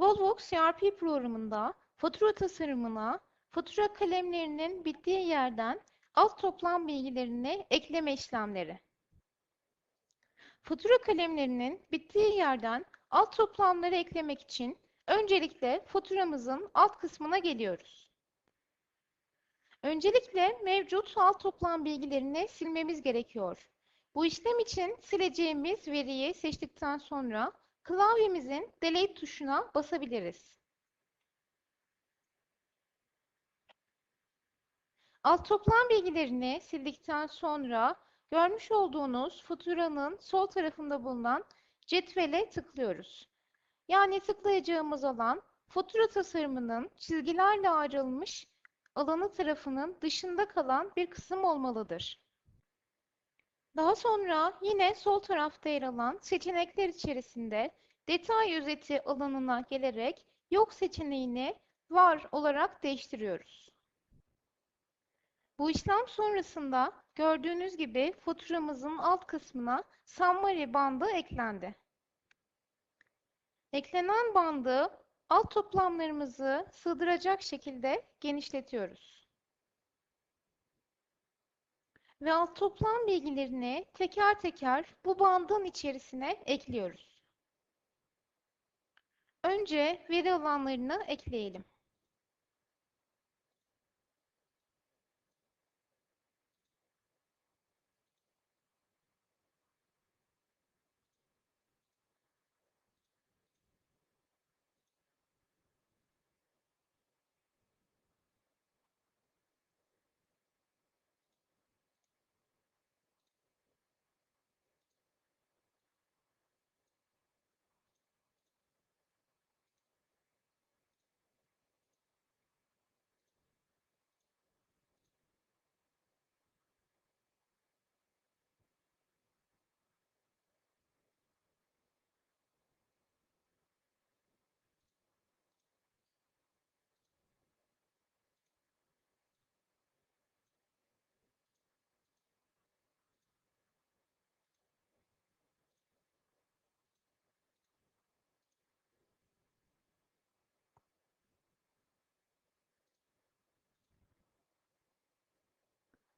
Volvox CRP programında fatura tasarımına fatura kalemlerinin bittiği yerden alt toplam bilgilerini ekleme işlemleri. Fatura kalemlerinin bittiği yerden alt toplamları eklemek için öncelikle faturamızın alt kısmına geliyoruz. Öncelikle mevcut alt toplam bilgilerini silmemiz gerekiyor. Bu işlem için sileceğimiz veriyi seçtikten sonra klavyemizin Delete tuşuna basabiliriz. Alt toplam bilgilerini sildikten sonra görmüş olduğunuz faturanın sol tarafında bulunan cetvele tıklıyoruz. Yani tıklayacağımız alan fatura tasarımının çizgilerle ayrılmış alanı tarafının dışında kalan bir kısım olmalıdır. Daha sonra yine sol tarafta yer alan seçenekler içerisinde detay özeti alanına gelerek yok seçeneğini var olarak değiştiriyoruz. Bu işlem sonrasında gördüğünüz gibi faturamızın alt kısmına summary bandı eklendi. Eklenen bandı alt toplamlarımızı sığdıracak şekilde genişletiyoruz. Ve alt toplam bilgilerini teker teker bu bandın içerisine ekliyoruz. Önce veri alanlarını ekleyelim.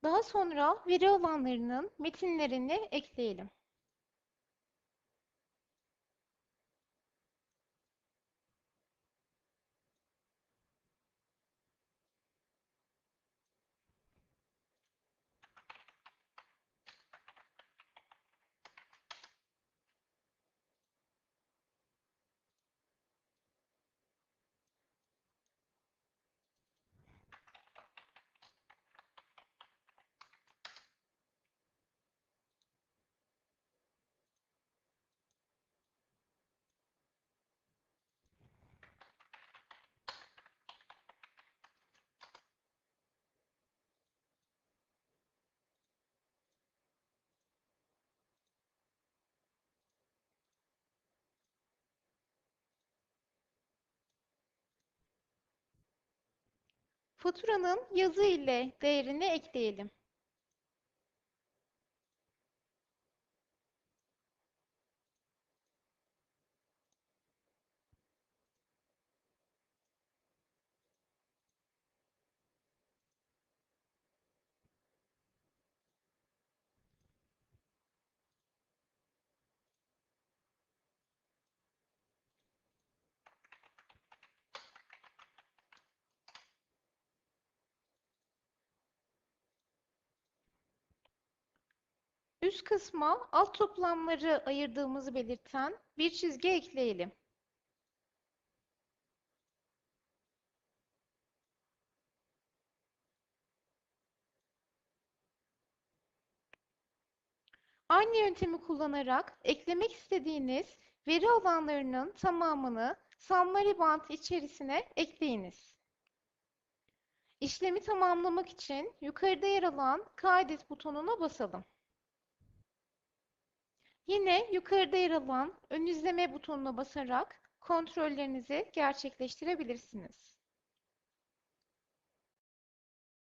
Daha sonra veri alanlarının metinlerini ekleyelim. Faturanın yazı ile değerini ekleyelim. Üst kısma alt toplamları ayırdığımızı belirten bir çizgi ekleyelim. Aynı yöntemi kullanarak eklemek istediğiniz veri alanlarının tamamını summary band içerisine ekleyiniz. İşlemi tamamlamak için yukarıda yer alan kaydet butonuna basalım. Yine yukarıda yer alan ön izleme butonuna basarak kontrollerinizi gerçekleştirebilirsiniz.